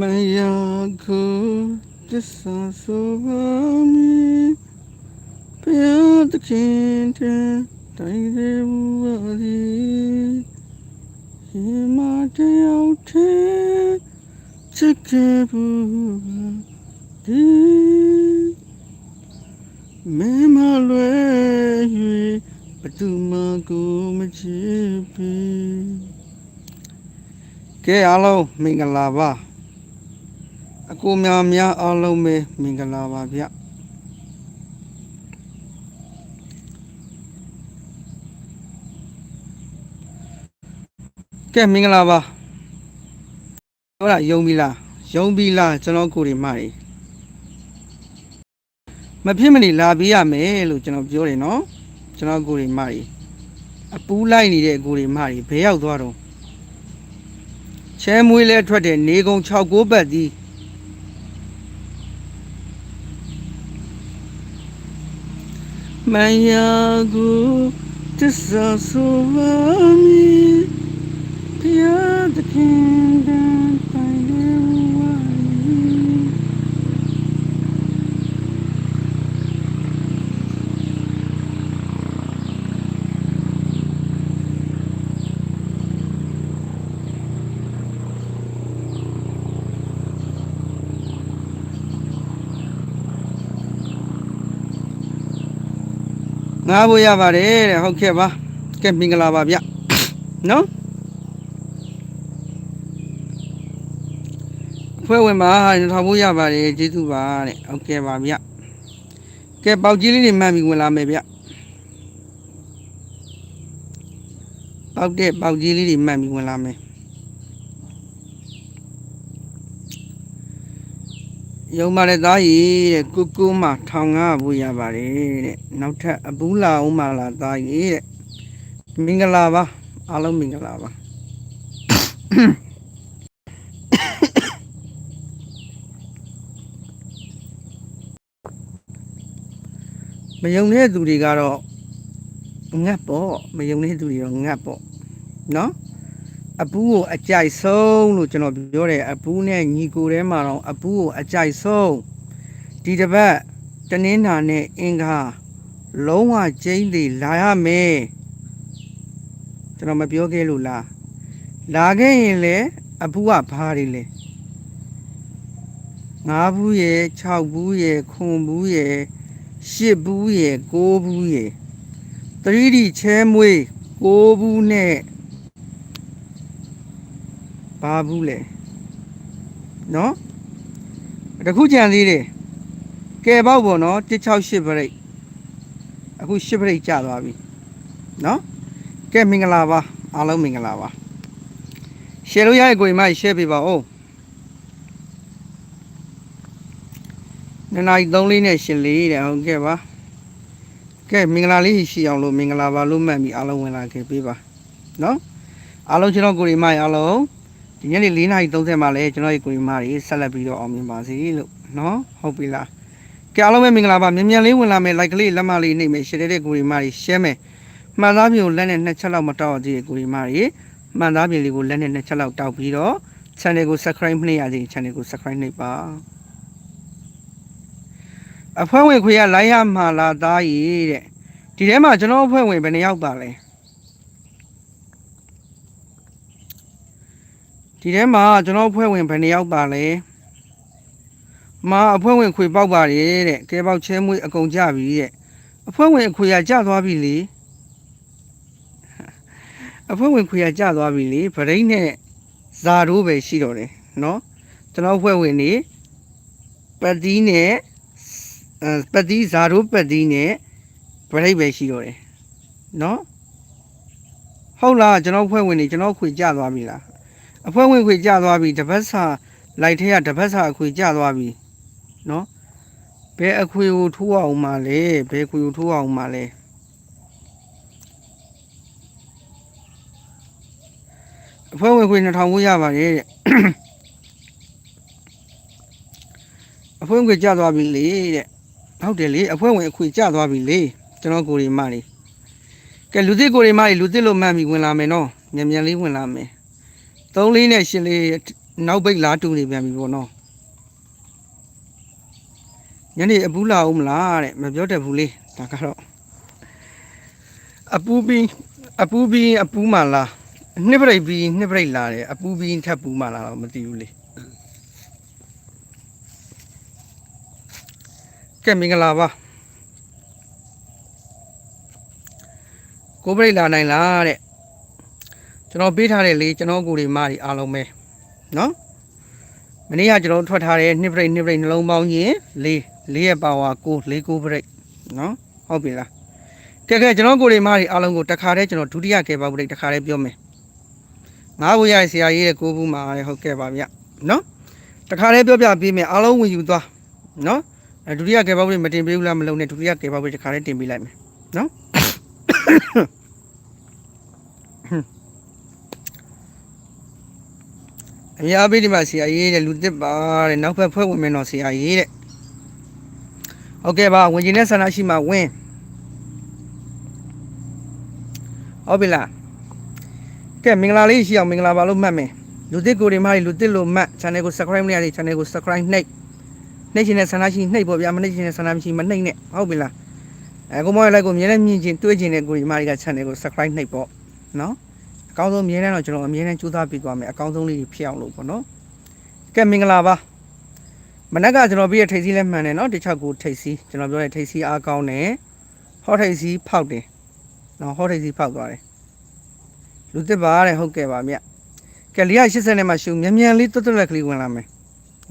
မယာကိုတစ္ဆာဆိုပါမည်ဘုရားသခင်တဲ့တိုင်းရမူပါသည်ရှင်မတယောက်ထဲချစ်ခဲ့ဘူးဒီမင်းမလွယ်၍ဘသူမှကိုမချစ်ပြီကဲအားလုံးမင်္ဂလာပါ အကိုများများအားလုံးပဲမင်္ဂလာပါဗျကဲမင်္ဂလာပါဟုတ်လားယုံပြီလားယုံပြီလားကျွန်တော်ကိုယ်တွေမှတွေမဖြစ်မနေလာပြီးရမယ်လို့ကျွန်တော်ပြောတယ်နော်ကျွန်တော်ကိုယ်တွေမှတွေအပူးလိုက်နေတဲ့ကိုယ်တွေမှတွေဘယ်ရောက်သွားတော့ချဲမွေးလဲထွက်တဲ့နေကုံ6ကိုပတ်သည် မယာကိုတစ္ဆာဆိုပါမည်ဘုရားသခင်တန်ပိုင်လေဝါရီ ငားဖို့ရပါတယ်တဲ့ဟုတ်ကဲ့ပါကဲမင်္ဂလာပါဗျနော်ဖွဲ့ဝင်ပါထောင်ဖို့ရပါတယ်ကျေးဇူးပါတဲ့ဟုတ်ကဲ့ပါဗျကဲပေါက်ကြီးလေးတွေမှန်ပြီးဝင်လာမယ်ဗျပေါက်တဲ့ပေါက်ကြီးလေးတွေမှန်ပြီးဝင်လာမယ် ရုံပါတဲ့သားကြီးတဲ့ကုကုမှထောင်ငါဖို့ရပါတယ်တဲ့နောက်ထပ်အပူးလာအောင်မလားသားကြီးတဲ့မင်္ဂလာပါအားလုံးမင်္ဂလာပါမယုံတဲ့သူတွေကတော့ငတ်ပေါ့မယုံတဲ့သူတွေတော့ငတ်ပေါ့နော် အပူးကိုအကြိုက်ဆုံးလို့ကျွန်တော်ပြောတယ်အပူးနဲ့ညီကိုထဲမှာတော့အပူးကိုအကြိုက်ဆုံးဒီတစ်ပတ်တနင်္လာနဲ့အင်္ဂါလုံးဝကျင်းတွေလာရမယ်ကျွန်တော်မပြောခဲ့လို့လားလာခဲ့ရင်လေအပူးကဘာတွေလဲငါးဘူးရယ်6ဘူးရယ်ခွန်ဘူးရယ်10ဘူးရယ်9ဘူးရယ် 3D ချဲမွေး9ဘူးနဲ့ ဘာဘူးလဲနော်တခုကြံသေးတယ်ကဲပေါက်ပေါ့နော်168ပရိတ်အခု10ပရိတ်ကျသွားပြီနော်ကဲမင်္ဂလာပါအားလုံးမင်္ဂလာပါ share လို့ရတဲ့ကိုယ်မ share ပေးပါဦးနှစ်နာရီ3လေးနဲ့ရှင်လေးတဲ့ဟုတ်ကဲ့ပါကဲမင်္ဂလာလေးရှိအောင်လို့မင်္ဂလာပါလို့မှတ်ပြီးအားလုံးဝင်လာခဲ့ပေးပါနော်အားလုံးကျွန်တော်ကိုယ်မအားလုံး ဒီညနေ4နာရီ30မှာလဲကျွန်တော်ရဲ့ကိုရီမာတွေဆက်လက်ပြီးတော့အောင်မြင်ပါစေလို့နော်ဟုတ်ပြီလားကြအားလုံးပဲမင်္ဂလာပါမြန်မြန်လေးဝင်လာမယ် like ကလေးလက်မလေးနှိပ်မယ် share တဲ့ကိုရီမာတွေ share မယ်မှန်သားမျိုးလက်နဲ့နှစ်ချက်လောက်မတောက်သေးတဲ့ကိုရီမာတွေမှန်သားပြင်လေးကိုလက်နဲ့နှစ်ချက်လောက်တောက်ပြီးတော့ channel ကို subscribe နှိပ်ရသေး channel ကို subscribe နှိပ်ပါအဖွဲ့ဝင်ခွေရလိုက်ရမှာလားသားကြီးတဲ့ဒီထဲမှာကျွန်တော်အဖွဲ့ဝင်ဘယ်နှယောက်ပါလဲ ဒီထဲမှာကျွန်တော်အဖွဲ့ဝင်ဘယ်နှယောက်ပါလဲမာအဖွဲ့ဝင်ခွေပေါက်ပါတယ်တဲ့ကဲပေါက်ချဲမွေးအကုန်ကြပြီတဲ့အဖွဲ့ဝင်ခွေရကြသွားပြီလေအဖွဲ့ဝင်ခွေရကြသွားပြီလေဗရိတ်နဲ့ဇာတို့ပဲရှိတော့တယ်เนาะကျွန်တော်အဖွဲ့ဝင်နေပတ်တီးနဲ့အဲပတ်တီးဇာတို့ပတ်တီးနဲ့ဗရိတ်ပဲရှိတော့တယ်เนาะဟုတ်လားကျွန်တော်အဖွဲ့ဝင်နေကျွန်တော်ခွေကြသွားပြီလား အဖွဲဝင်ခွေကြသွားပြီတပတ်စာလိုက်ထဲကတပတ်စာအခွေကြသွားပြီနော်ဘယ်အခွေကိုထိုးအောင်မလဲဘယ်ခွေကိုထိုးအောင်မလဲအဖွဲဝင်ခွေ2000ကိုရပါတယ်တဲ့အဖွဲဝင်ခွေကြသွားပြီလေတဲ့ဟုတ်တယ်လေအဖွဲဝင်အခွေကြသွားပြီလေကျွန်တော်ကိုရီမလေးကဲလူသစ်ကိုရီမလေးလူသစ်လို့မှတ်ပြီးဝင်လာမယ်နော်မြန်မြန်လေးဝင်လာမယ် 3လေးနဲ့8လေးနောက်ပိတ်လာတူနေပြန်ပြီပေါ့နော်ညနေအပူးလာအောင်မလားတဲ့မပြောတတ်ဘူးလေဒါကတော့အပူပြီးအပူပြီးအပူမှလားနှစ်ပရိတ်ပြီးနှစ်ပရိတ်လာတယ်အပူပြီးထပ်ပူမှလာတော့မသိဘူးလေကဲမင်္ဂလာပါကိုပရိတ်လာနိုင်လားတဲ့ ကျွန်တော်ပေးထားတဲ့လေကျွန်တော်ကိုယ်တွေမတွေအားလုံးပဲနော်မနေ့ကကျွန်တော်ထွက်ထားတဲ့နှစ်ပရိတ်နှစ်ပရိတ်နှလုံးပေါင်းရင်၄၄ရဲ့ပါဝါ9 4 9ပရိတ်နော်ဟုတ်ပြီလားကဲကဲကျွန်တော်ကိုယ်တွေမတွေအားလုံးကိုတစ်ခါတည်းကျွန်တော်ဒုတိယကဲပါပရိတ်တစ်ခါတည်းပြောမယ်ငါးဘူးရဆရာကြီးရဲ့ကိုဘူးမှာဟုတ်ကဲ့ပါဗျနော်တခါလေးပြောပြပေးမယ်အားလုံးဝင်ယူသွားနော်အဲဒုတိယကယ်ဘောက်တွေမတင်ပေးဘူးလားမလုံးနဲ့ဒုတိယကယ်ဘောက်တွေတခါလေးတင်ပေးလိုက်မယ်နော် အများပေးဒီမှာဆရာကြီးတဲ့လူတစ်ပါတဲ့နောက်ဖက်ဖွဲ့ဝင်မယ်တော့ဆရာကြီးတဲ့ဟုတ်ကဲ့ပါဝင်ကျင်တဲ့ဆန္ဒရှိမှဝင်ဟုတ်ပြီလားကဲမင်္ဂလာလေးရှိအောင်မင်္ဂလာပါလို့မှတ်မယ်လူသစ်ကိုတွေမလူသစ်လို့မှတ် channel ကို subscribe လုပ်ရတဲ့ channel ကို subscribe နှိပ်နှိပ်ရှင်တဲ့ဆန္ဒရှိနှိပ်ပေါ့ဗျာမနှိပ်ရှင်တဲ့ဆန္ဒမရှိမနှိပ်နဲ့ဟုတ်ပြီလားအဲကိုမောရလိုက်ကိုမြင်နေမြင်ချင်းတွေးချင်းတဲ့ကိုဒီမတွေက channel ကို subscribe နှိပ်ပေါ့နော် အကောင်းဆုံးမြင်နေတော့ကျွန်တော်အမြင်နဲ့ကြိုးစားပြီးသွားမယ်အကောင်းဆုံးလေးဖြစ်အောင်လို့ပေါ့နော်ကဲမင်္ဂလာပါမနက်ကကျွန်တော်ပြည့်ထိတ်စီးလဲမှန်တယ်နော်တခြားကိုထိတ်စီးကျွန်တော်ပြောတဲ့ထိတ်စီးအားကောင်းတယ်ဟောထိတ်စီးဖောက်တယ်နော်ဟောထိတ်စီးဖောက်သွားတယ်လူသစ်ပါတဲ့ဟုတ်ကဲ့ပါမြတ်ကဲ480နဲ့မှရှုမြန်မြန်လေးတွတ်တွတ်လက်ကလေးဝင်လာမယ်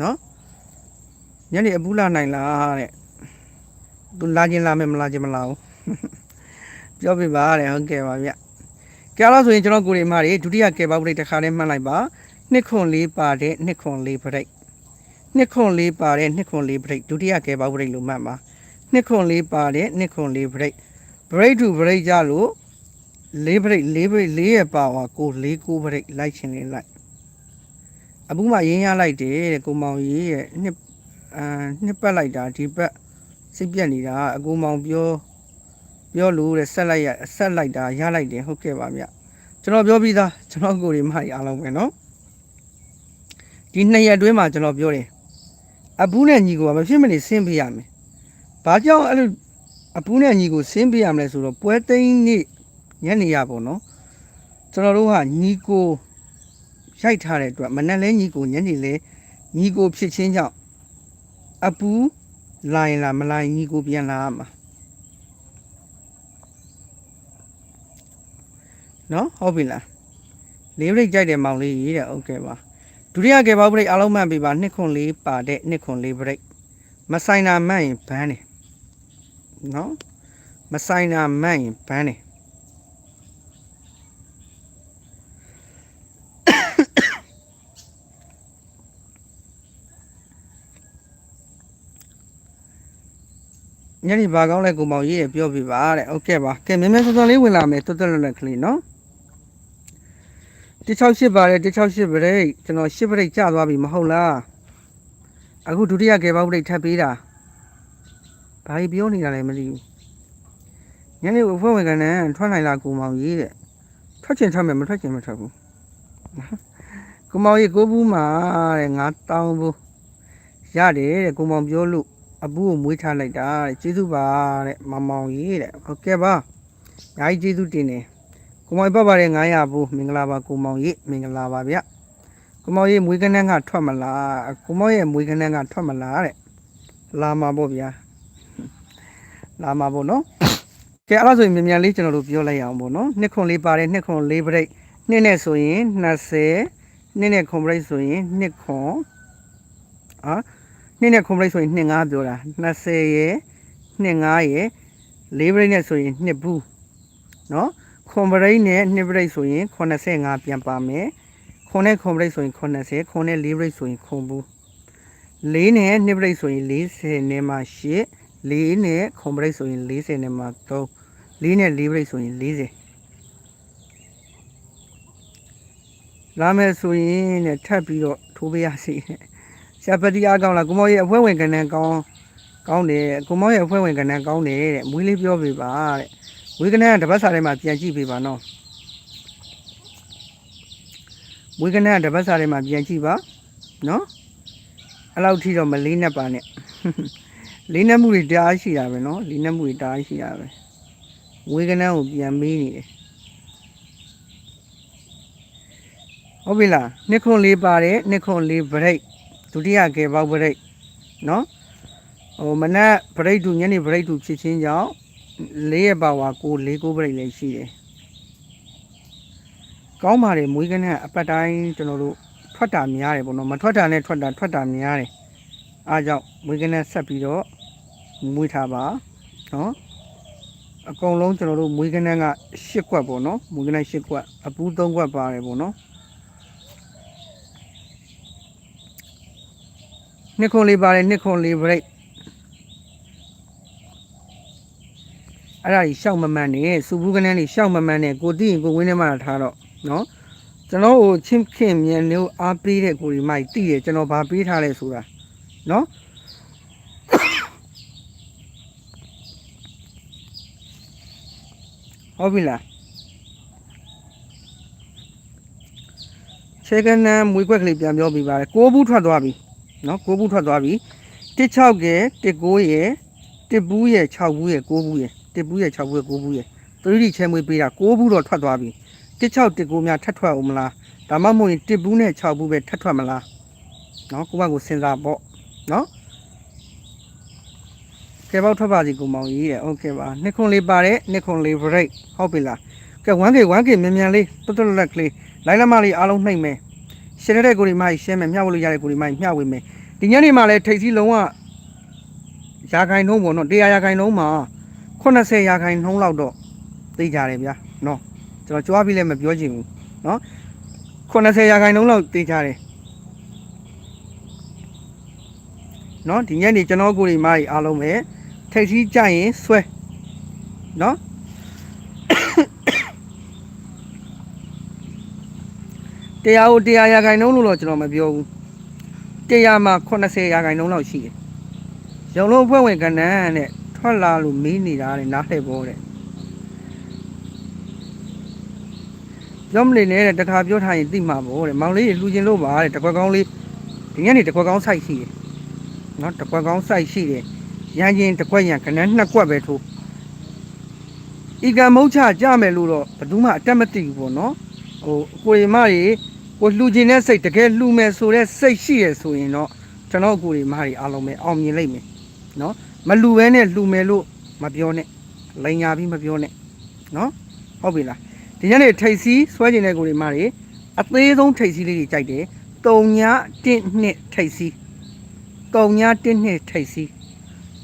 နော်ညနေအပူလာနိုင်လားတဲ့သူလာခြင်းလာမယ်မလာခြင်းမလာဘူးပြောပြပါတဲ့ဟုတ်ကဲ့ပါမြတ် ကဲလို့ဆိုရင်ကျွန်တော်ကိုရီမတွေဒုတိယကဲပါပရိတ်တစ်ခါလေးမှတ်လိုက်ပါနှစ်ခွန်လေးပါတဲ့နှစ်ခွန်လေးပရိတ်နှစ်ခွန်လေးပါတဲ့နှစ်ခွန်လေးပရိတ်ဒုတိယကဲပါပရိတ်လို့မှတ်ပါနှစ်ခွန်လေးပါတဲ့နှစ်ခွန်လေးပရိတ်ပရိတ်တူပရိတ်ကြလို့လေးပရိတ်လေးပရိတ်လေးရဲ့ပါဝါကိုလေးကိုပရိတ်လိုက်ချင်လေးလိုက်အပူမှရင်းရလိုက်တယ်တဲ့ကိုမောင်ကြီးရဲ့နှစ်အာနှစ်ပတ်လိုက်တာဒီပတ်စိတ်ပြက်နေတာအကူမောင်ပြော ပြောလို့တဲ့ဆက်လိုက်ရဆက်လိုက်တာရလိုက်တယ်ဟုတ်ကဲ့ပါဗျကျွန်တော်ပြောပြီးသားကျွန်တော်ကိုယ်တွေမှအားလုံးပဲเนาะဒီနှစ်ရက်အတွင်းမှာကျွန်တော်ပြောတယ်အပူနဲ့ညီကိုကမဖြစ်မနေဆင်းပေးရမယ်ဘာကြောင့်အဲ့လိုအပူနဲ့ညီကိုဆင်းပေးရမလဲဆိုတော့ပွဲသိမ်းနေ့ ညနေရပေါ့နော်ကျွန်တော်တို့ကညီကိုရိုက်ထားတဲ့အတွက်မနက်လဲညီကိုညနေလဲညီကိုဖြစ်ချင်းကြောင့်အပူလာရင်လာမလာရင်ညီကိုပြန်လာရမှာ နော်ဟုတ်ပြီလားလေးဘရိတ်ကြိုက်တယ်မောင်လေးရေးတဲ့ဟုတ်ကဲ့ပါဒုတိယကယ်ပေါက်ဘရိတ်အားလုံးမှန်ပြီပါနှစ်ခွန်လေးပါတဲ့နှစ်ခွန်လေးဘရိတ်မဆိုင်တာမှန်ရင်ဘန်းတယ်နော်မဆိုင်တာမှန်ရင်ဘန်းတယ်ညနေဘာကောင်းလဲကိုမောင်ရေးရပြောပြပါတဲ့ဟုတ်ကဲ့ပါကဲမြဲမြဲစောစောလေးဝင်လာမယ်တွတ်တွတ်လွတ်လပ်ကလေးနော် 168ပါတယ်168ပရိတ်ကျွန်တော်10ပရိတ်ကျသွားပြီမဟုတ်လားအခုဒုတိယကယ်ပေါက်ပရိတ်ထပ်ပေးတာဘာကြီးပြောနေတာလဲမသိဘူးညနေအဖွဲ့ဝင်ကနေထွက်နိုင်လားကိုမောင်ရေးတဲ့ထွက်ချင်ထွက်မယ်မထွက်ချင်မထွက်ဘူးကိုမောင်ရေးကိုဘူးမှာတဲ့ငါတောင်းဘူးရတယ်တဲ့ကိုမောင်ပြောလို့အပူကိုမွေးထားလိုက်တာတဲ့ကျေးဇူးပါတဲ့မင်မောင်ကြီးတဲ့ဟုတ်ကဲ့ပါညာကြီးကျေးဇူးတင်တယ် ကိုမောင်ပတ်ပါတယ်900ဘူးမင်္ဂလာပါကိုမောင်ရေးမင်္ဂလာပါဗျကိုမောင်ရေးမွေးကနန်းကထွက်မလားကိုမောင်ရဲ့မွေးကနန်းကထွက်မလားတဲ့လာမှာပေါ့ဗျာလာမှာပေါ့နော်ကဲအဲ့ဒါဆိုရင်မြန်မြန်လေးကျွန်တော်တို့ပြောလိုက်အောင်ပေါ့နော်နှစ်ခွန်လေးပါတယ်နှစ်ခွန်လေး break နှစ်နဲ့ဆိုရင်20နှစ်နဲ့ခွန် break ဆိုရင်နှစ်ခွန်ဟာနှစ်နဲ့ခွန် break ဆိုရင်နှစ်ငါးပြောတာ20ရယ်နှစ်ငါးရယ်လေး break နဲ့ဆိုရင်နှစ်ဘူးနော် ခွန်ပရိတ်နဲ့နှစ်ပရိတ်ဆိုရင်85ပြန်ပါမယ်ခွန်နဲ့ခွန်ပရိတ်ဆိုရင်80ခွန်နဲ့လေးပရိတ်ဆိုရင်ခွန်ဘူးလေးနဲ့နှစ်ပရိတ်ဆိုရင်40နဲ့မှ8လေးနဲ့ခွန်ပရိတ်ဆိုရင်40နဲ့မှ3လေးနဲ့လေးပရိတ်ဆိုရင်40လာမယ်ဆိုရင်တဲ့ထပ်ပြီးတော့ထိုးပေးရစီတဲ့ဆရာပတိအားကောင်းလားကိုမောင်ရဲ့အဖွဲဝင်ကဏ္ဍကောင်းကောင်းတယ်ကိုမောင်ရဲ့အဖွဲဝင်ကဏ္ဍကောင်းတယ်တဲ့မွေးလေးပြောပေးပါတဲ့ မွေးကဏ္ဍကတပတ်စာထဲမှာပြန်ကြည့်ပေးပါနော်မွေးကဏ္ဍကတပတ်စာထဲမှာပြန်ကြည့်ပါနော်အဲ့လောက်ထိတော့မလေးနဲ့ပါနဲ့လေးနဲ့မှုတွေတအားရှိတာပဲနော်လေးနဲ့မှုတွေတအားရှိတာပဲမွေးကဏ္ဍကိုပြန်မေးနေတယ်ဟုတ်ပြီလားနှစ်ခွန်လေးပါတယ်နှစ်ခွန်လေးဗရိတ်ဒုတိယကဲပေါက်ဗရိတ်နော်ဟိုမနက်ဗရိတ်တူညနေဗရိတ်တူဖြစ်ချင်းကြောင့် လေးရပါဝါကိုလေးကိုဗရိတ်လည်းရှိတယ်ကောင်းပါတယ်မွေးကနက်အပတ်တိုင်းကျွန်တော်တို့ထွက်တာများတယ်ပေါ့နော်မထွက်တာနဲ့ထွက်တာထွက်တာများတယ်အားကြောင့်မွေးကနက်ဆက်ပြီးတော့မွေးထားပါနော်အကုန်လုံးကျွန်တော်တို့မွေးကနက်က၈ကွက်ပေါ့နော်မွေးကနက်၈ကွက်အပူး၃ကွက်ပါတယ်ပေါ့နော်နှစ်ခွန်လေးပါတယ်နှစ်ခွန်လေးဘရိတ် အဲ့ဒါကြီးရှောက်မမှန်နေစူဘူးကနန်းလေးရှောက်မမှန်နေကိုတိရင်ကိုဝင်းထဲမှာထားတော့နော်ကျွန်တော်ကိုချင်းခင်မြန်လို့အားပေးတဲ့ကိုဒီမိုက်တိတယ်ကျွန်တော်ဗာပေးထားလဲဆိုတာနော်ဟုတ်ပြီလားခြေကနန်းမွေးခွက်ကလေးပြန်ပြောပြပါလေကိုးဘူးထွက်သွားပြီနော်9ဘူးထွက်သွားပြီ16ကဲ19ရယ်1ဘူးရယ်6ဘူးရယ်9ဘူးရ ယ်1ဘူးရယ်6ဘူးရယ်9ဘူးရယ်သတိချဲမွေးပေးတာ9ဘူးတော့ထွက်သွားပြီ16 19များထပ်ထွက်အောင်မလားဒါမှမဟုတ်ရင်1ဘူးနဲ့6ဘူးပဲထပ်ထွက်မလားနော်ကိုမကိုစဉ်းစားပေါ့နော်ကဲပေါက်ထွက်ပါစီကိုမောင်ကြီးတဲ့โอเคပါနှစ်ခွန်လေးပါတယ်နှစ်ခွန်လေး break ဟုတ်ပြီလားကဲ 1k 1k မြန်မြန်လေးတွတ်တွတ်လက်ကလေးလိုင်းလမလေးအားလုံးနှိမ့်မယ်ရှင်းတဲ့ကိုဒီမိုင်းရှင်းမယ်မျှဝေလို့ရတဲ့ကိုဒီမိုင်းမျှဝေမယ် ဒီညနေမှာလည်းထိပ်စီးလုံးဝရာခိုင်နှုန်းပေါ့နော်100ရာခိုင်နှုန်းမှာ 80ရာခိုင်နှုန်းလောက်တော့သိကြတယ်ဗျာနော်ကျွန်တော်ကြွားပြီးလည်းမပြောချင်ဘူးနော်80ရာခိုင်နှုန်းလောက်သိကြတယ်နော်ဒီညနေကျွန်တော်ကိုယ်ဒီမားကြီးအားလုံးပဲထိပ်စီးကြရင်ဆွဲနော်တရားကိုတရားရာခိုင်နှုန်းလို့တော့ကျွန်တော်မပြောဘူးတရားမှာ80ရာခိုင်နှုန်းလောက်ရှိတယ်။ရုံလုံးဖွဲ့ဝင်ကဏ္ဍနဲ့ ထွက်လာလို့မီးနေတာတဲ့နားထဲပေါ်တဲ့။ပြောမနေနဲ့တဲ့တခါပြောထားရင်သိမှာပေါ့တဲ့။မောင်လေးလှူခြင်းလို့ပါတဲ့တကွက်ကောင်းလေးဒီညနေတကွက်ကောင်းဆိုင်ရှိတယ်။နော်တကွက်ကောင်းဆိုင်ရှိတယ်။ရန်ချင်းတကွက်ရန်ကဏ္ဍနှစ်ကွက်ပဲထိုး။ဤကံမုတ်ချကြမယ်လို့တော့ဘယ်သူမှအတက်မသိဘူးပေါ့နော်။ဟိုကိုရီမကြီးကိုလှူခြင်းတဲ့စိတ်တကယ်လှူမယ်ဆိုတဲ့စိတ်ရှိရဆိုရင်တော့ကျွန်တော်ကိုရီမကြီးအားလုံးပဲအောင်မြင်လိမ့်မယ် နော်မလှူဘဲနဲ့လှူမယ်လို့မပြောနဲ့လိန်ညာပြီးမပြောနဲ့နော်ဟုတ်ပြီလားဒီညနေထိတ်စီးဆွဲကျင်တဲ့ကိုရီမကြီးအသေးဆုံးထိတ်စီးလေးတွေကြိုက်တယ်တုံညာ1နှစ်ထိတ်စီးတုံညာ1နှစ်ထိတ်စီး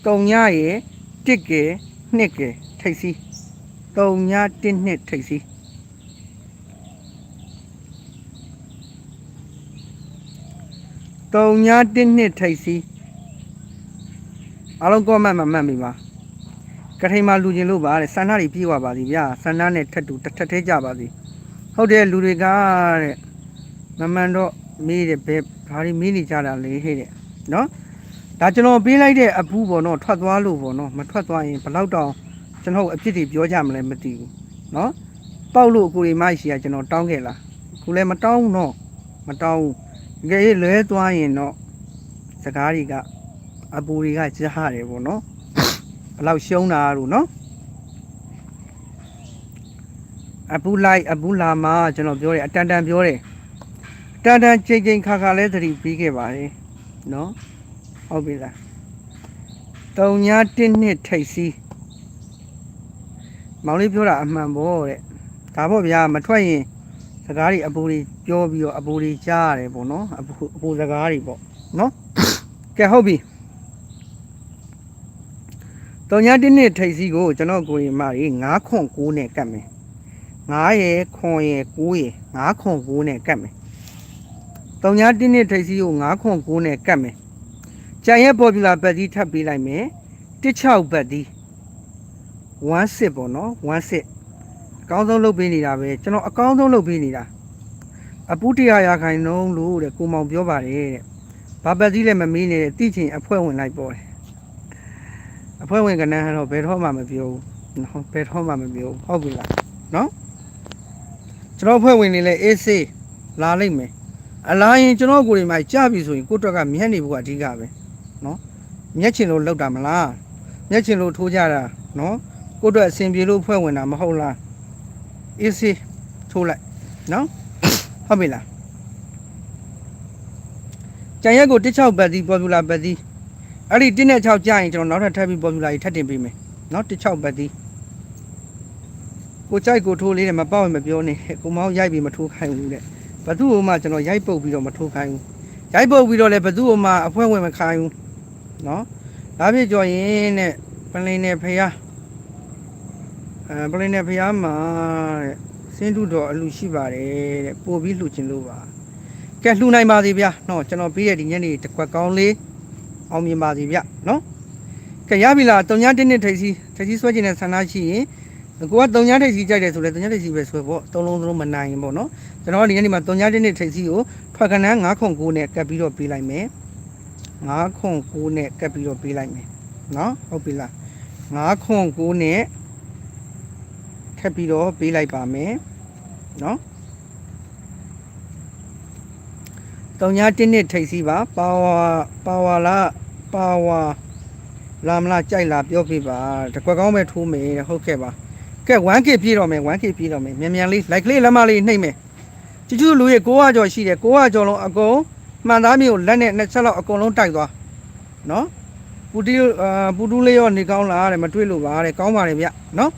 တုံညာရဲ့1ကဲ2ကဲထိတ်စီးတုံညာ1နှစ်ထိတ်စီးတုံညာ1နှစ်ထိပ်စီး အားလုံးကောမန့်မမှတ်မိပါကထိန်မှာလူကျင်လို့ပါတဲ့ဆန္ဒတွေပြေးသွားပါစီဗျာဆန္ဒနဲ့ထက်တူတစ်ထက်သေးကြပါစီဟုတ်တယ်လူတွေကတဲ့မမှန်တော့မေးတယ်ဘယ်ဘာတွေမေးနေကြတာလဲဟဲ့တဲ့နော်ဒါကျွန်တော်ပေးလိုက်တဲ့အပူပေါ့နော်ထွက်သွားလို့ပေါ့နော်မထွက်သွားရင်ဘယ်လောက်တောင်ကျွန်တော်အပြစ်တွေပြောကြမလဲမသိဘူးနော်ပေါက်လို့အကိုရီမရှိကကျွန်တော်တောင်းခဲ့လားခုလည်းမတောင်းဘူးနော်မတောင်းဘူးတကယ်လွဲသွားရင်တော့စကားတွေက အပူတွေကကြားရတယ်ပေါ့နော်ဘယ်လောက်ရှုံးတာလို့နော်အပူလိုက်အပူလာမှာကျွန်တော်ပြောတယ်အတန်တန်ပြောတယ်အတန်တန်ချိန်ချိန်ခါခါလဲသတိပြီးခဲ့ပါတယ်နော်ဟုတ်ပြီလားတုံညာ1နှစ်ထိတ်စီးမောင်လေးပြောတာအမှန်ပေါ့တဲ့ဒါပေါ့ဗျာမထွက်ရင်စကားတွေအပူတွေပြောပြီးတော့အပူတွေကြားရတယ်ပေါ့နော်အပူအပူစကားတွေပေါ့နော်ကဲဟုတ်ပြီ တောင်ညာတင်းနှစ်ထိပ်စီးကိုကျွန်တော်ကိုရီမကြီး9ခွန်9နဲ့ကတ်မယ်9ရယ်ခွန်ရယ်9ရယ်9ခွန်9နဲ့ကတ်မယ်တောင်ညာတင်းနှစ်ထိပ်စီးကို9ခွန်9နဲ့ကတ်မယ်ကြံရဲ့ပေါ်ပူလာဘက်ကြီးထပ်ပေးလိုက်မယ်16ဘက်ဒီ16ပေါ့နော်16အကောင်းဆုံးလုပ်ပေးနေတာပဲကျွန်တော်အကောင်းဆုံးလုပ်ပေးနေတာအပူတရားရာခိုင်နှုန်းလို့တဲ့ကိုမောင်ပြောပါတယ်တဲ့ဘာပတ်စည်းလည်းမမီးနဲ့တိချင်းအဖွဲဝင်လိုက်ပေါ်တယ် အဖွဲဝင်ကနန်းကတော့ဘယ်တော့မှမပြောဘူးနော်ဘယ်တော့မှမပြောဘူးဟုတ်ပြီလားနော်ကျွန်တော်အဖွဲ့ဝင်နေလဲအေးဆေးလာလိမ့်မယ်အလားရင်ကျွန်တော်ကိုယ်တွေမှာကြပြီဆိုရင်ကိုယ့်အတွက်ကမျက်နေဖို့ကအဓိကပဲနော်မျက်ချင်လို့လောက်တာမလားမျက်ချင်လို့ထိုးကြတာနော်ကိုယ့်အတွက်အဆင်ပြေလို့ဖွဲ့ဝင်တာမဟုတ်လားအေးဆေးထိုးလိုက်နော်ဟုတ်ပြီလားကြံရက်ကို16ပတ်သီး popular ပတ်သီး အဲ့ဒီ1နဲ့6ကြာရင်ကျွန်တော်နောက်ထပ်ထပ်ပြီး popular ကြီးထပ်တင်ပေးမယ်နော်16ပတ်သီးကိုကြိုက်ကိုထိုးလေးတယ်မပေါ့ရင်မပြောနဲ့ကိုမောင်းရိုက်ပြီးမထိုးခိုင်းဘူးတဲ့ဘသူ့ဟိုမှကျွန်တော်ရိုက်ပုတ်ပြီးတော့မထိုးခိုင်းဘူးရိုက်ပုတ်ပြီးတော့လည်းဘသူ့ဟိုမှအဖွဲဝင်မခိုင်းဘူးနော်ဒါဖြစ်ကြော်ရင်တဲ့ပလင်းနဲ့ဖះအဲပလင်းနဲ့ဖះမှာတဲ့စင်းတုတော်အလူရှိပါတယ်တဲ့ပို့ပြီးလှူခြင်းလို့ပါကဲလှူနိုင်ပါစေဗျာနော်ကျွန်တော်ပြီးတဲ့ဒီညနေတစ်ခွက်ကောင်းလေး အောင်မြင်ပါစေဗျနော်ကဲရပြီလားတုံညာတင်းနှစ်ထိပ်စီထိပ်စီဆွဲခြင်းနဲ့ဆန္ဒရှိရင်ကိုကတုံညာထိပ်စီကြိုက်တယ်ဆိုလဲတုံညာထိပ်စီပဲဆွဲပေါ့သုံးလုံးသုံးလုံးမနိုင်ရင်ပေါ့နော်ကျွန်တော်ဒီညနေမှာတုံညာတင်းနှစ်ထိပ်စီကိုထွက်ကနန်း9ခု9နဲ့ကပ်ပြီးတော့ပေးလိုက်မယ်9ခု9နဲ့ကပ်ပြီးတော့ပေးလိုက်မယ်နော်ဟုတ်ပြီလား9ခု9နဲ့ထပ်ပြီးတော့ပေးလိုက်ပါမယ်နော် တုံညာတင်းနှစ်ထိပ်စီပါပါဝါပါဝါလာပါဝါလာမလားကြိုက်လားပြောပြပါတကွက်ကောင်းပဲထိုးမယ်တဲ့ဟုတ်ကဲ့ပါကဲ 1k ပြည့်တော့မယ် 1k ပြည့်တော့မယ်မြန်မြန်လေး like လေးလက်မလေးနှိပ်မယ်ချူချူလူရဲ့900ကျော်ရှိတယ်900ကျော်လုံးအကုန်မှန်သားမျိုးလက်နဲ့နှစ်ချက်လောက်အကုန်လုံးတိုက်သွားနော်ပူတီအာပူတူးလေးရောနေကောင်းလားတဲ့မတွေ့လို့ပါတဲ့ကောင်းပါတယ်ဗျနော်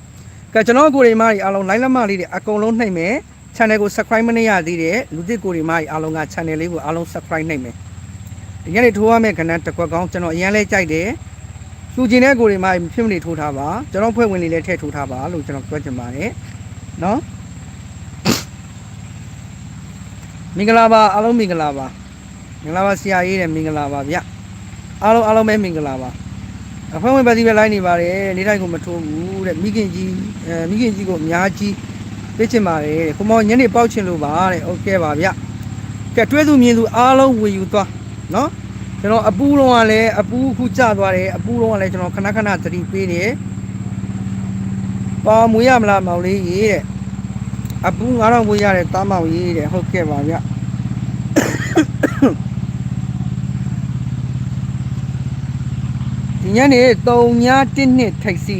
ကဲကျွန်တော်ကိုယ်တွေမကြီးအားလုံး like လက်မလေးတွေအကုန်လုံးနှိပ်မယ် channel ကို subscribe မနေရသေးတဲ့လူသစ်ကိုယ်တွေမကြီးအားလုံးက channel လေးကိုအားလုံး subscribe နှိပ်မယ်ဒီညနေထိုးရမယ့်ကဏ္ဍတစ်ခွက်ကောင်းကျွန်တော်အရင်လဲကြိုက်တယ်လူကျင်တဲ့ကိုယ်တွေမကြီးဖြစ်မနေထိုးထားပါကျွန်တော်ဖွဲ့ဝင်လေးလည်းထည့်ထိုးထားပါလို့ကျွန်တော်ပြောချင်ပါတယ်နော်မင်္ဂလာပါအားလုံးမင်္ဂလာပါမင်္ဂလာပါဆရာကြီးတဲ့မင်္ဂလာပါဗျအားလုံးအားလုံးပဲမင်္ဂလာပါအဖွဲဝင်ပါစီပဲလိုက်နေပါတယ်နေတိုင်းကိုမထိုးဘူးတဲ့မိခင်ကြီးအဲမိခင်ကြီးကိုအများကြီး ပြစ်ချင်ပါတယ်တဲ့ကိုမောင်ညနေပေါက်ချင်လို့ပါတဲ့ဟုတ်ကဲ့ပါဗျကဲတွဲသူမြင်သူအားလုံးဝေယူသွားနော်ကျွန်တော်အပူလုံးကလည်းအပူခုကျသွားတယ်အပူလုံးကလည်းကျွန်တော်ခဏခဏသတိပေးတယ်ပါမွေးရမလားမောင်လေးရေတဲ့အပူ9000ဝေးရတဲ့တားမောင်ရေးတဲ့ဟုတ်ကဲ့ပါဗျဒီညနေ3ည1နှစ်ထိပ်စီ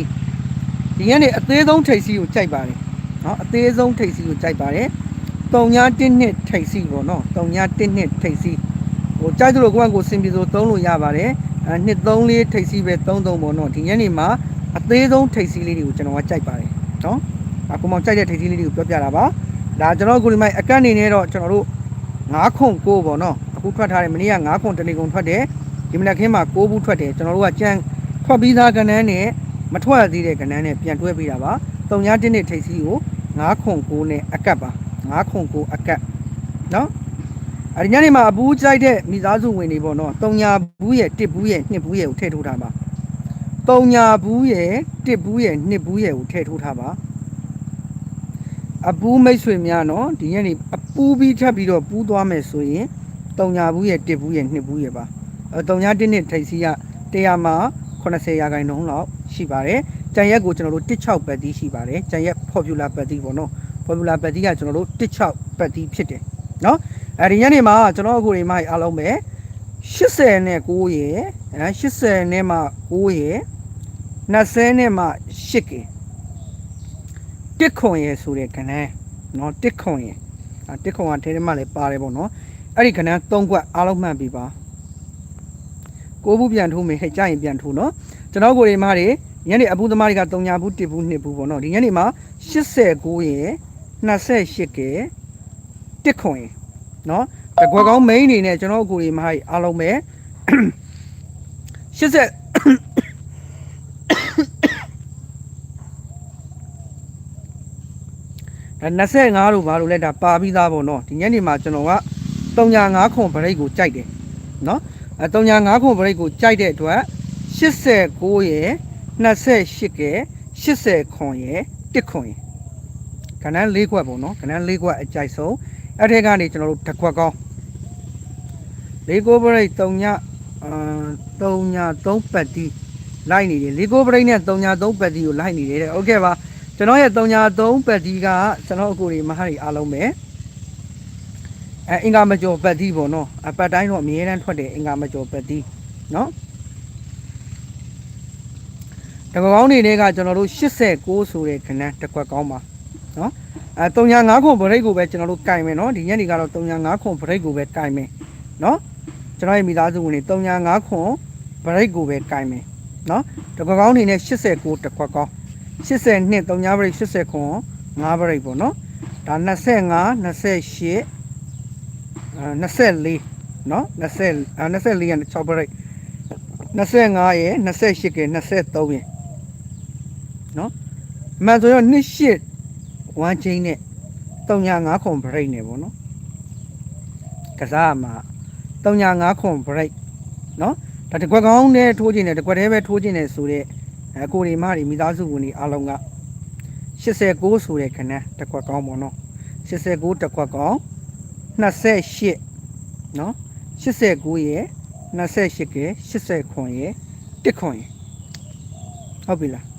ဒီညနေအသေးဆုံးထိပ်စီကိုကြိုက်ပါတယ် နော်အသေးဆုံးထိပ်စီကိုကြိုက်ပါတယ်၃ညာ1နှစ်ထိပ်စီပေါ့နော်၃ညာ1နှစ်ထိပ်စီဟိုကြိုက်သလိုကိုယ့်အကိုစင်ပြေဆိုသုံးလို့ရပါတယ်အဲနှစ်3လေးထိပ်စီပဲသုံးသုံးပေါ့နော်ဒီညနေမှာအသေးဆုံးထိပ်စီလေးတွေကိုကျွန်တော်ကကြိုက်ပါတယ်နော်အခုမှကြိုက်တဲ့ထိပ်စီလေးတွေကိုပြောပြတာပါဒါကျွန်တော်ကိုဒီမိုင်အကန့်နေနေတော့ကျွန်တော်တို့9ခွန်6ပေါ့နော်အခုထွက်ထားတယ်မနေ့က9ခွန်တနေကုန်ထွက်တယ်ဒီမနက်ခင်းမှာ6ဘူးထွက်တယ်ကျွန်တော်တို့ကကြံထွက်ပြီးသားကဏ္ဍနဲ့မထွက်သေးတဲ့ကဏ္ဍနဲ့ပြန်တွဲပေးတာပါ တုံညာ1နှစ်ထိပ်စီကို9ခွန်9နဲ့အကတ်ပါ9ခွန်9အကတ်နော်အဲဒီညနေမှာအပူးကြိုက်တဲ့မိသားစုဝင်တွေပေါ့နော်တုံညာဘူးရဲ့တစ်ဘူးရဲ့နှစ်ဘူးရဲ့ကိုထည့်ထိုးထားပါတုံညာဘူးရဲ့တစ်ဘူးရဲ့နှစ်ဘူးရဲ့ကိုထည့်ထိုးထားပါအပူးမိတ်ဆွေများနော်ဒီညနေအပူးပြီးထပ်ပြီးတော့ပူးသွားမယ်ဆိုရင်တုံညာဘူးရဲ့တစ်ဘူးရဲ့နှစ်ဘူးရဲ့ပါအဲတုံညာတစ်နှစ်ထိပ်စီက100မှာ80ရာခိုင်နှုန်းလောက်ရှိပါတယ် ကြံရက်ကိုကျွန်တော်တို့16ပတ်တီးရှိပါတယ်ကြံရက် popular ပတ်တီးပေါ့နော် popular ပတ်တီးကကျွန်တော်တို့16ပတ်တီးဖြစ်တယ်နော်အဲဒီညနေမှာကျွန်တော်အခုဒီမိုက်အားလုံးပဲ80နဲ့9ရယ်အဲ80နဲ့မှ9ရယ်20နဲ့မှ8ကင်တစ်ခွန်ရယ်ဆိုတဲ့ခဏန်းနော်တစ်ခွန်ရယ်အဲတစ်ခွန်ကထဲထဲမှာလည်းပါတယ်ပေါ့နော်အဲ့ဒီခဏန်း3ခွက်အားလုံးမှန်ပြီပါကိုဘူးပြန်ထိုးမယ်ဟဲ့ကြရင်ပြန်ထိုးနော်ကျွန်တော်ကိုဒီမားတွေ ညနေအပူသမားတွေက3ညာဘူး1ဘူး2ဘူးပေါ့နော်ဒီညနေမှာ89ရယ်28ကယ်တစ်ခွန်ရယ်နော်တကွက်ကောင်း main အနေနဲ့ကျွန်တော်ကိုဒီမားတွေအားလုံးပဲ80အဲ25လို့ဘာလို့လဲဒါပါပြီးသားပေါ့နော်ဒီညနေမှာကျွန်တော်က305ခွန်ဗရိတ်ကိုကြိုက်တယ်နော်အဲ305ခွန်ဗရိတ်ကိုကြိုက်တဲ့အတွက်89ရယ် 28ကဲ80ခွန်ရယ်1ခွန်ရယ်ကဏ္ဍ၄ခွက်ပေါ့နော်ကဏ္ဍ၄ခွက်အကြိုက်ဆုံးအဲ့ထက်ကနေကျွန်တော်တို့တစ်ခွက်ကောင်း၄ကိုပရိတ်3ညအာ3ည3ပတ်တီလိုက်နေတယ်၄ကိုပရိတ်နဲ့3ည3ပတ်တီကိုလိုက်နေတယ်တဲ့ဟုတ်ကဲ့ပါကျွန်တော်ရဲ့3ည3ပတ်တီကကျွန်တော်အကိုတွေမဟာတွေအားလုံးပဲအဲအင်္ဂါမကျော်ပတ်တီပေါ့နော်အပတ်တိုင်းတော့အများတန်းထွက်တယ်အင်္ဂါမကျော်ပတ်တီနော် တကွက်ကောင်းတွေထဲကကျွန်တော်တို့89ဆိုတဲ့ခဏတစ်ခွက်ကောင်းပါနော်အဲ305ခွန်ဗရိတ်ကိုပဲကျွန်တော်တို့ကင်မယ်နော်ဒီညနေကတော့305ခွန်ဗရိတ်ကိုပဲကင်မယ်နော်ကျွန်တော်ရဲ့မိသားစုဝင်တွေ305ခွန်ဗရိတ်ကိုပဲကင်မယ်နော်တကွက်ကောင်းတွေနဲ့89တစ်ခွက်ကောင်း82 3ဗရိတ်80ခွန်5ဗရိတ်ပေါ့နော်ဒါ25 28အဲ24နော်20အဲ24ရ6ဗရိတ်25ရယ်28ကဲ23ရယ် နော်အမှန်ဆိုတော့နှစ်ရှစ်ဝမ်းချင်းနဲ့305ခွန်ဗရိတ်နဲ့ပေါ့နော်ကစားမှာ305ခွန်ဗရိတ်နော်ဒါတကွက်ကောင်းနဲ့ထိုးခြင်းနဲ့တကွက်တည်းပဲထိုးခြင်းနဲ့ဆိုတဲ့အဲကိုရီမတွေမိသားစုဝင်တွေအားလုံးက89ဆိုတဲ့ခဏတကွက်ကောင်းပေါ့နော်89တကွက်ကောင်း28နော်89ရယ်28ကဲ80ခွန်ရယ်1ခွန်ရယ်ဟုတ်ပြီလား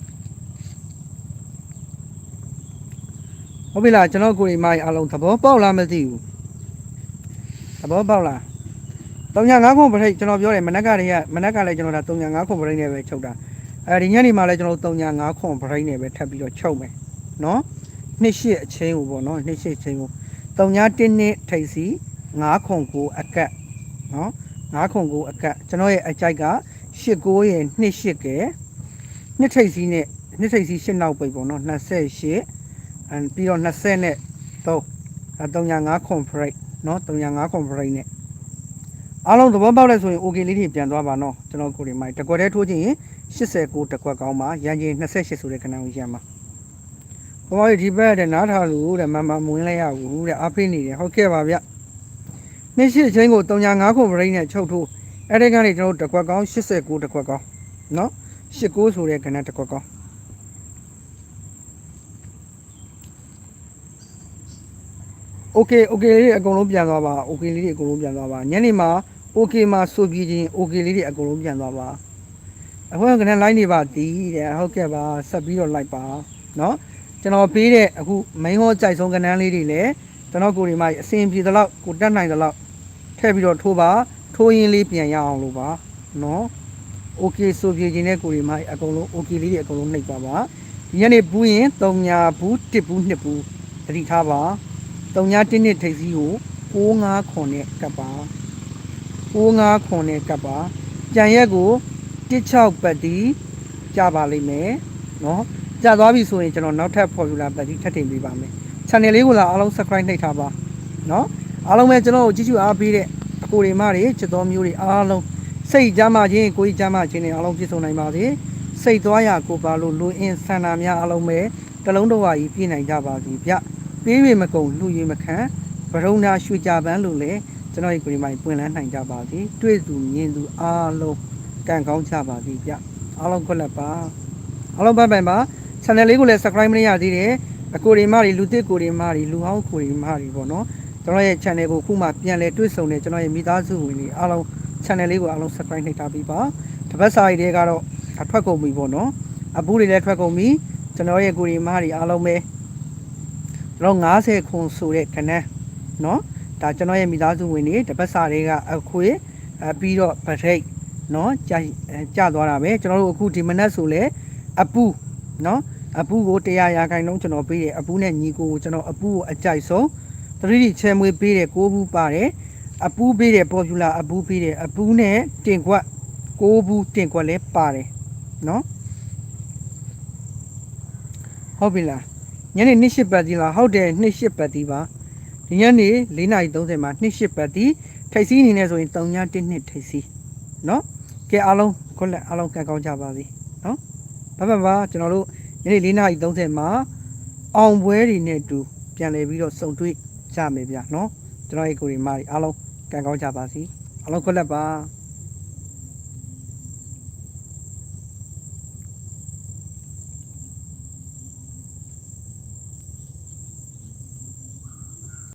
ဟုတ်ပြီလားကျွန်တော်ကိုရီမကြီးအားလုံးသဘောပေါက်လားမသိဘူးသဘောပေါက်လား305ခုပရိတ်ကျွန်တော်ပြောတယ်မနက်ကတည်းကမနက်ကလည်းကျွန်တော်ဒါ305ခုပရိတ်နဲ့ပဲချုပ်တာအဲဒီညနေမှလည်းကျွန်တော်305ခုပရိတ်နဲ့ပဲထပ်ပြီးတော့ချုပ်မယ်နော်နှစ်ရှစ်အချင်းကိုပေါ့နော်နှစ်ရှစ်ချင်းကို301နှစ်ထိပ်စီ9ခုကိုအကတ်နော်9ခုကိုအကတ်ကျွန်တော်ရဲ့အကြိုက်က89ရဲ့နှစ်ရှစ်ကဲနှစ်ထိပ်စီနဲ့နှစ်ထိပ်စီ8နောက်ပိတ်ပေါ့နော်28အဲ ပြီးတော့20နဲ့3အဲ305 conference เนาะ305 conference နဲ့အားလုံးသဘောပေါက်လဲဆိုရင် okay လေးတွေပြန်သွားပါเนาะကျွန်တော်ကိုဒီမိုင်တကွက်တည်းထိုးခြင်းရင်89တကွက်ကောင်းပါရန်ချင်း28ဆိုတဲ့ခဏကိုရမ်းပါဘမောကြီးဒီဘက်တဲ့နားထားလို့တဲ့မမမဝင်လဲရဘူးတဲ့အားဖိနေတယ်ဟုတ်ကဲ့ပါဗျနေ့ရှိချင်းကို305 conference နဲ့ချုပ်ထိုးအဲ့ဒီကနေကျွန်တော်တကွက်ကောင်း89တကွက်ကောင်းเนาะ89ဆိုတဲ့ခဏတကွက်ကောင်း โอเคโอเคလေးတွေအကုန်လုံးပြန်သွားပါโอเคလေးတွေအကုန်လုံးပြန်သွားပါညနေမှာโอเคမှာဆိုပြီးချင်းโอเคလေးတွေအကုန်လုံးပြန်သွားပါအခုကလည်း line နေပါတီးတဲ့ဟုတ်ကဲ့ပါဆက်ပြီးတော့ like ပါเนาะကျွန်တော်ပေးတဲ့အခု main ဟောကြိုက်ဆုံးကဏ္ဍလေးတွေလည်းကျွန်တော်ကိုဒီမှာအစဉ်ပြေသလောက်ကိုတက်နိုင်သလောက်ထည့်ပြီးတော့ထိုးပါထိုးရင်းလေးပြန်ရအောင်လို့ပါเนาะโอเคဆိုပြီးချင်းတဲ့ကိုဒီမှာအကုန်လုံးโอเคလေးတွေအကုန်လုံးနှိပ်ပါပါဒီညနေဘူးရင်3ညာဘူး1ဘူး2ဘူးတတိထားပါ တုံညာတင်းနှစ်ထိပ်စီးကို65ခွန်နဲ့ကပ်ပါ65ခွန်နဲ့ကပ်ပါကြံရက်ကို16ပတ်တီကြပါလိမ့်မယ်နော်ကြာသွားပြီဆိုရင်ကျွန်တော်နောက်ထပ် formula ပတ်တီထပ်တင်ပေးပါမယ် channel လေးကိုလာအားလုံး subscribe နှိပ်ထားပါနော်အားလုံးပဲကျွန်တော်ကိုကြည့်ကြည့်အားပေးတဲ့အကိုတွေမတွေချစ်တော်မျိုးတွေအားလုံးစိတ်ကြမ်းမှချင်းကိုယ်ကြမ်းမှချင်းတွေအားလုံးပြည့်စုံနိုင်ပါစေစိတ်သွားရကိုပါလို့လူအင်းဆန္ဒများအားလုံးပဲတလုံးတော်ဝါကြီးပြည့်နိုင်ကြပါစီဗျ ပေးရမကုန်လူရမခံဗရုံနာရွှေကြပန်းလို့လေကျွန်တော်ရဲ့ကိုရီမိုင်ပွင့်လန်းနိုင်ကြပါစေတွေ့သူမြင်သူအားလုံးကံကောင်းကြပါစေဗျအားလုံးခွက်လက်ပါအားလုံးဘိုင်ဘိုင်ပါ channel လေးကိုလည်း subscribe မရသေးတယ်အကိုရီမတွေလူသစ်ကိုရီမတွေလူဟောင်းကိုရီမတွေပေါ့နော်ကျွန်တော်ရဲ့ channel ကိုခုမှပြန်လဲတွေ့ဆုံနေကျွန်တော်ရဲ့မိသားစုဝင်တွေအားလုံး channel လေးကိုအားလုံး subscribe နှိပ်ထားပြီးပါတစ်ပတ်စာရီတွေကတော့အထွက်ကုန်ပြီပေါ့နော်အပူတွေလည်းထွက်ကုန်ပြီကျွန်တော်ရဲ့ကိုရီမတွေအားလုံးပဲ ကျွန်တော်90ခွန်ဆိုတဲ့ခဏเนาะဒါကျွန်တော်ရဲ့မိသားစုဝင်တွေတပတ်စာတွေကအခွေအပြီးတော့ဗထိတ်เนาะကြာကြာသွားတာပဲကျွန်တော်တို့အခုဒီမနက်ဆိုလဲအပူเนาะအပူကို100ရာခိုင်နှုန်းကျွန်တော်ပေးတယ်အပူနဲ့ညီကိုကိုကျွန်တော်အပူကိုအကြိုက်ဆုံး 3D ချဲမွေးပေးတယ်6ဘူးပါတယ်အပူပေးတယ် popular အပူပေးတယ်အပူနဲ့တင်ခွက်6ဘူးတင်ခွက်လည်းပါတယ်เนาะဟုတ်ပြီလား ညနေ2ရှစ်ပတ်တီလားဟုတ်တယ်2ရှစ်ပတ်တီပါဒီညနေ4:30မှာ2ရှစ်ပတ်တီထိတ်စီးအနေနဲ့ဆိုရင်3ည1နှစ်ထိတ်စီးเนาะကဲအားလုံးခွက်လက်အားလုံးကံကောင်းကြပါစေเนาะဘာဘာပါကျွန်တော်တို့ညနေ4:30မှာအောင်ပွဲတွေနဲ့အတူပြန်လည်ပြီးတော့စုံတွေ့ကြမယ်ဗျာเนาะကျွန်တော်ရဲ့ကိုရီမာတွေအားလုံးကံကောင်းကြပါစေအားလုံးခွက်လက်ပါ